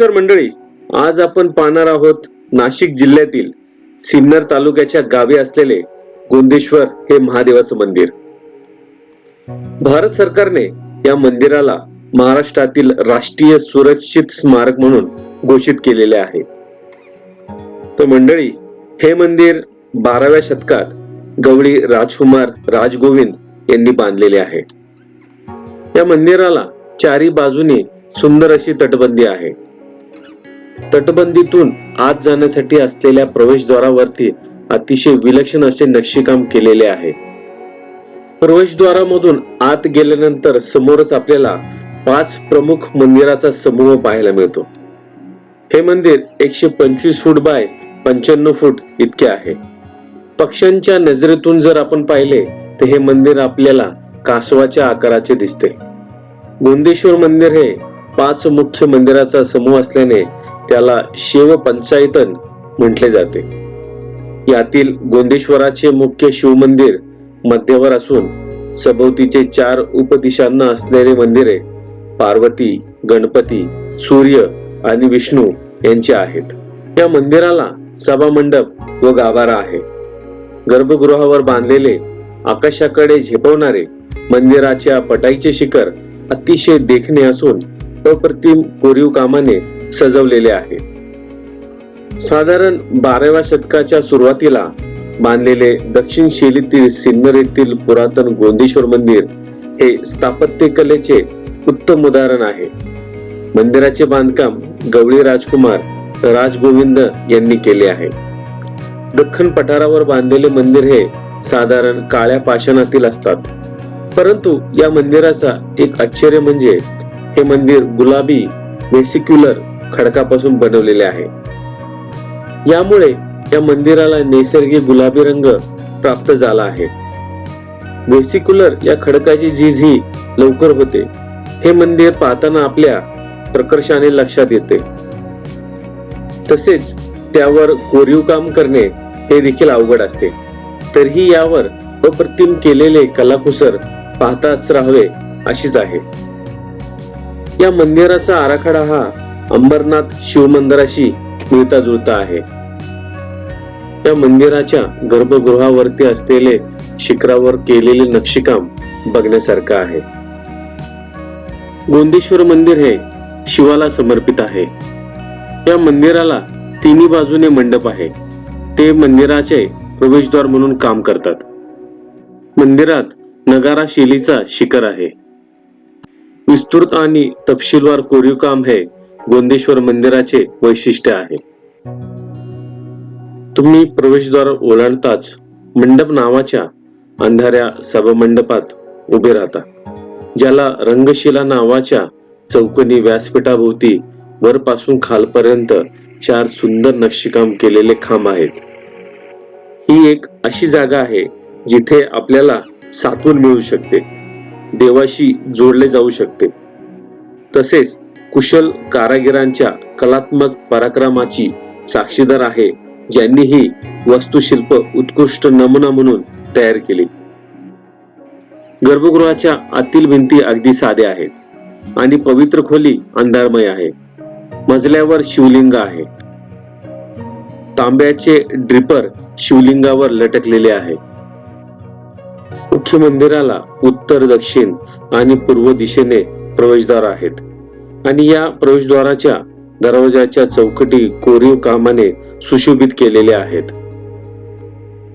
नमस्कार मंडळी. आज आपण पाहणार आहोत नाशिक जिल्ह्यातील सिन्नर तालुक्याच्या गावी असलेले गोंदेश्वर हे महादेवाचं मंदिर. भारत सरकारने या मंदिराला महाराष्ट्रातील राष्ट्रीय सुरक्षित स्मारक म्हणून घोषित केलेले आहे. तर मंडळी हे मंदिर बाराव्या शतकात गवळी राजकुमार राजगोविंद यांनी बांधलेले आहे. या मंदिराला चारी बाजूने सुंदर अशी तटबंदी आहे. तटबंदीतून आत जाण्यासाठी असलेल्या प्रवेशद्वारावरती अतिशय विलक्षण असे नक्षीकाम केलेले आहे. प्रवेशद्वारामधून आत गेल्यानंतर समोरच आपल्याला पाच प्रमुख मंदिराचा समूह पाहायला मिळतो. हे मंदिर एकशे पंचवीस फूट बाय पंच्याण्णव फूट इतके आहे. पक्ष्यांच्या नजरेतून जर आपण पाहिले तर हे मंदिर आपल्याला कासवाच्या आकाराचे दिसते. गोंदेश्वर मंदिर हे पाच मुख्य मंदिराचा समूह असल्याने त्याला शिव पंचायतन म्हटले जाते. यातील गोंदेश्वराचे मुख्य शिवमंदिर मध्यवर असून सभोवतीचे चार उपदिशांना असलेले मंदिरे पार्वती गणपती सूर्य आणि विष्णू यांचे आहेत. या मंदिराला सभा मंडप व गाभारा आहे. गर्भगृहावर बांधलेले आकाशाकडे झेपवणारे मंदिराच्या पटाईचे शिखर अतिशय देखणे असून अप्रतिम कोरीव कामाने सजवलेले आहे. साधारण बाराव्या शतकाच्या सुरुवातीला बांधलेले दक्षिण शैलीतील सिन्नर येथील पुरातन गोंदेश्वर मंदिर हे स्थापत्य कलेचे उत्तम उदाहरण आहे. मंदिराचे बांधकाम गवळी राजकुमार राजगोविंद यांनी केले आहे. दख्खन पठारावर बांधलेले मंदिर हे साधारण काळ्या पाषाणातील असतात. परंतु या मंदिराचा एक आश्चर्य म्हणजे हे मंदिर गुलाबी वेसिक्युलर खडकापासून बनवलेले आहे. यामुळे या मंदिराला नैसर्गिक गुलाबी रंग प्राप्त झाला आहे. वेसिक्युलर या खडकाची झीज ही लवकर होते. हे मंदिर पाहताना आपल्या प्रकर्षाने लक्षात येते. तसेच त्यावर कोरीव काम करणे हे देखील अवघड असते. तरीही यावर अप्रतिम केलेले कलाकुसर पाहताच राहावे अशीच आहे. या मंदिराचा आराखडा हा अंबरनाथ शिवमंदिराशी मिळता जुळता आहे. त्या मंदिराच्या गर्भगृहावरती असलेले शिखरावर केलेले नक्षीकाम बघण्यासारखं आहे. गोंदेश्वर मंदिर हे शिवाला समर्पित आहे. या मंदिराला तिन्ही बाजूने मंडप आहे. ते मंदिराचे प्रवेशद्वार म्हणून काम करतात. मंदिरात नगारा शैलीचा शिखर आहे. विस्तृत आणि तपशीलवार कोरीव काम हे गोंदेश्वर मंदिराचे वैशिष्ट्य आहे. तुम्ही प्रवेशद्वार ओलांडताच मंडप नावाच्या अंधाऱ्या सभामंडपात उभे राहता ज्याला रंगशिला नावाच्या चौकोनी व्यासपीठाभोवती वरपासून खालपर्यंत चार सुंदर नक्षीकाम केलेले खांब आहेत. ही एक अशी जागा आहे जिथे आपल्याला सातवून मिळू शकते देवाशी जोडले जाऊ शकते. तसेच कुशल कारागिरांच्या कलात्मक पराक्रमाची साक्षीदार आहे ज्यांनी ही वास्तुशिल्प उत्कृष्ट नमुना म्हणून तयार केली. गर्भगृहाच्या आतील भिंती अगदी साध्या आहेत आणि पवित्र खोली अंधारमय आहे. मजल्यावर शिवलिंग आहे. तांब्याचे ड्रिपर शिवलिंगावर लटकलेले आहे. मुख्य मंदिराला उत्तर दक्षिण आणि पूर्व दिशेने प्रवेशद्वार आहेत. आणि या प्रवेशद्वाराच्या दरवाजाच्या चौकटी कोरीव कामाने सुशोभित केलेले आहेत.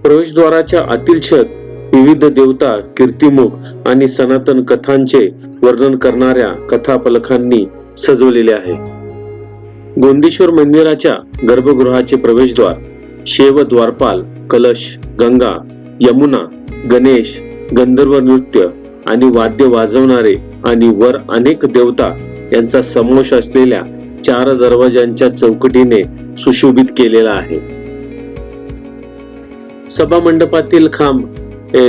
प्रवेशद्वाराच्या आतील छत विविध देवता कीर्तिमुख आणि सनातन कथांचे वर्णन करणाऱ्या कथापलखांनी सजवलेले आहे. गोंदेश्वर मंदिराच्या गर्भगृहाचे प्रवेशद्वार शेव द्वारपाल कलश गंगा यमुना गणेश गंधर्व नृत्य आणि वाद्य वाजवणारे आणि वर अनेक देवता यांचा समावेश असलेल्या चार दरवाजांच्या चौकटीने सुशोभित केलेला आहे. सभा मंडपातील खांब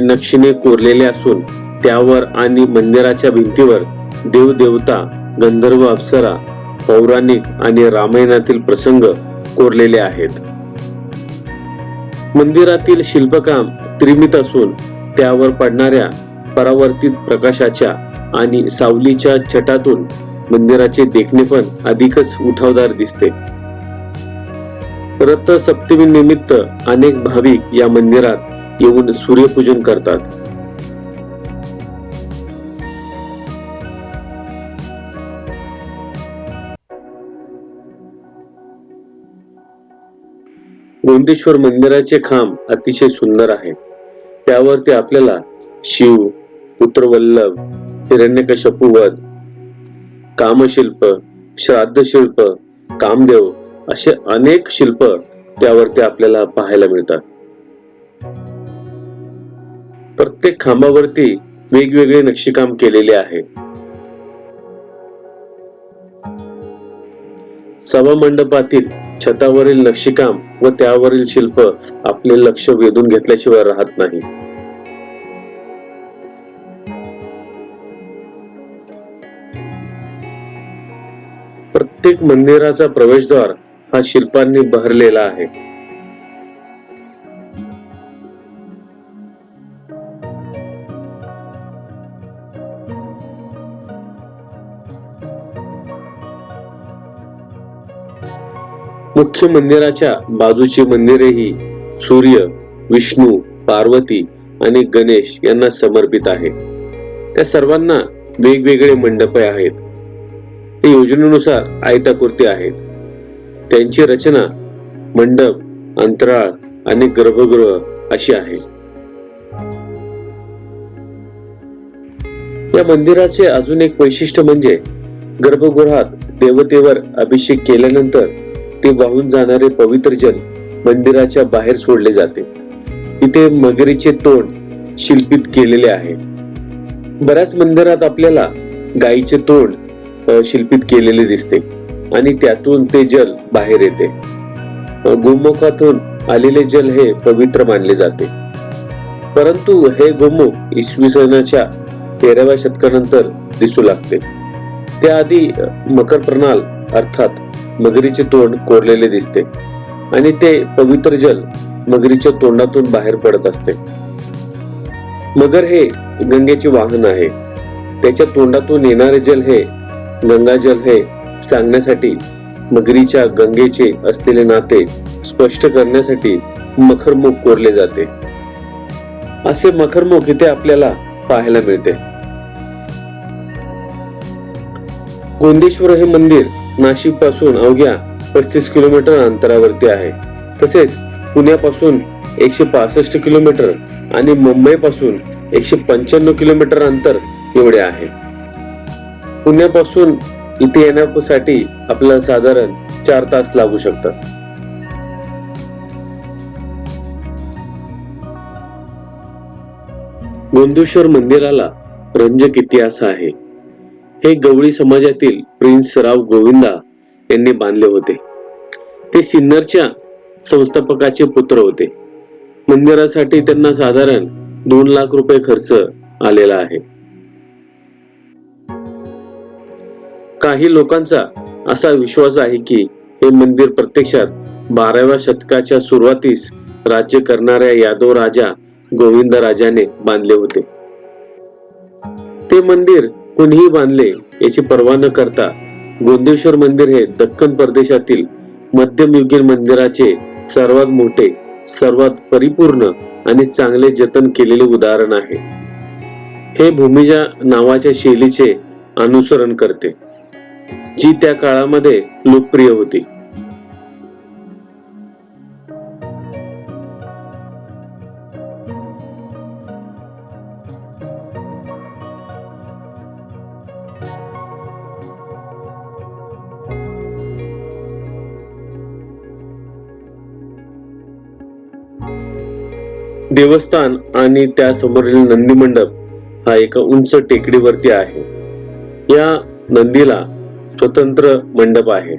नक्षीने कोरलेले असून त्यावर आणि मंदिराच्या भिंतीवर देवदेवता गंधर्व अप्सरा पौराणिक आणि रामायणातील प्रसंग कोरलेले आहेत. मंदिरातील शिल्पकाम त्रिमित असून त्यावर पडणाऱ्या परावर्तित प्रकाशाच्या आणि सावलीच्या छटातून मंदिराचे देखणे पण अधिकच उठावदार दिसते. रथ सप्तमी निमित्त अनेक भाविक या मंदिरात येऊन सूर्यपूजन करतात. गोंदेश्वर मंदिराचे खांब अतिशय सुंदर आहे. त्यावरती आपल्याला शिव पुत्रवल्लभ हिरण्यकशपू वध कामशिल्प श्राद्ध शिल्प कामदेव असे अनेक शिल्प त्यावरती आपल्याला पाहायला मिळतात. प्रत्येक खांबावरती वेगवेगळे नक्षीकाम केलेले आहे. सभा मंडपातील छतावरील नक्षीकाम व त्यावरील शिल्प आपले लक्ष वेधून घेतल्याशिवाय राहत नाही. प्रत्येक मंदिराचा प्रवेशद्वार हा शिल्पांनी बहरलेला आहे. मुख्य मंदिराच्या बाजूची मंदिरेही सूर्य विष्णू पार्वती आणि गणेश यांना समर्पित आहे. त्या सर्वांना वेगवेगळे मंडपे आहेत. ते योजनेनुसार आयताकृती आहेत. त्यांची रचना मंडप अंतराळ आणि गर्भगृह अशी आहे. या मंदिराचे अजून एक वैशिष्ट्य म्हणजे गर्भगृहात देवतेवर अभिषेक केल्यानंतर ते वाहून जाणारे पवित्र जल मंदिराच्या बाहेर सोडले जाते. इथे मगरीचे तोंड शिल्पित केलेले आहे. बऱ्याच मंदिरात आपल्याला गायीचे तोंड शिल्पित केलेले दिसते आणि त्यातून ते जल बाहेर येते. गोमुखातून आलेले जल हे पवित्र मानले जाते. परंतु हे गोमुख इसवी सनाच्या तेराव्या शतकानंतर दिसू लागते. त्याआधी मकर प्रणाल अर्थात मगरीचे तोंड कोरलेले दिसते आणि ते पवित्र जल मगरीच्या तोंडातून बाहेर पडत असते. मगर हे गंगेचे वाहन आहे. त्याच्या तोंडातून येणारे जल हे गंगाजल हे सांगण्यासाठी मगरीच्या गंगेचे असलेले नाते स्पष्ट करण्यासाठी मखरमुख कोरले जाते. असे मखरमुख इथे आपल्याला पाहायला मिळते. गोंदेश्वर हे मंदिर नाशिकपासून अवघ्या पस्तीस किलोमीटर अंतरावरती आहे. तसेच पुण्यापासून एकशे पासष्ट किलोमीटर आणि मुंबई पासून एकशे पंच्याण्णव किलोमीटर अंतर एवढे आहे. पुण्यापासून इथे येण्यासाठी आपल्याला साधारण चार तास लागू शकतात. गोंदेश्वर मंदिराला रंजक इतिहास आहे. हे गवळी समाजातील प्रिन्स राव गोविंदा यांनी बांधले होते. ते सिन्नरच्या संस्थापकाचे पुत्र होते. मंदिरासाठी त्यांना साधारण दोन लाख रुपये खर्च आलेला आहे. काही लोकांचा असा विश्वास आहे की हे मंदिर प्रत्यक्षात बाराव्या शतकाच्या सुरुवातीस राज्य करणाऱ्या यादव राजा गोविंद राजाने बांधले होते. ते मंदिर कुणीही बांधले याची पर्वा न करता गोंदेश्वर मंदिर हे दक्कन प्रदेशातील मध्यमयुगीन मंदिराचे सर्वात मोठे सर्वात परिपूर्ण आणि चांगले जतन केलेले उदाहरण आहे. हे भूमिजा नावाच्या शैलीचे अनुसरण करते. जी त्या काळामध्ये लोकप्रिय होती. देवस्थान आणि त्या समोरील नंदी मंडप हा एका उंच टेकडीवरती आहे. या नंदीला स्वतंत्र मंडप आहे.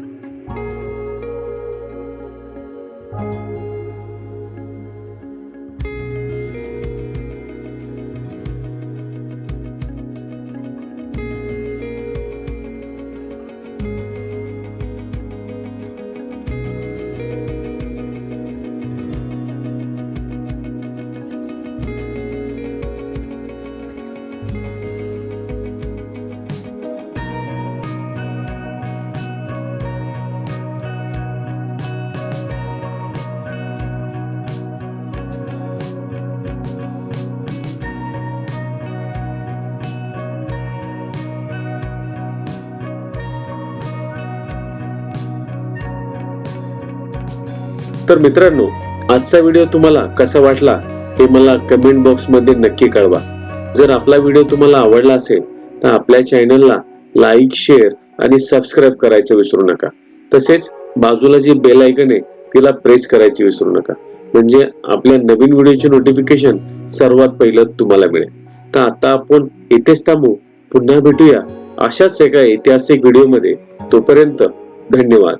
तर मित्रांनो आजचा व्हिडिओ तुम्हाला कसा वाटला हे मला कमेंट बॉक्समध्ये नक्की कळवा. जर आपला व्हिडिओ तुम्हाला आवडला असेल तर आपल्या चॅनलला लाईक शेअर आणि सबस्क्राईब करायचं विसरू नका. तसेच बाजूला जी बेल आयकन आहे तिला प्रेस करायची विसरू नका. म्हणजे आपल्या नवीन व्हिडिओचे नोटिफिकेशन सर्वात पहिलं तुम्हाला मिळेल. तर आता आपण इथेच थांबू पुन्हा भेटूया अशाच एका ऐतिहासिक व्हिडिओमध्ये तोपर्यंत धन्यवाद.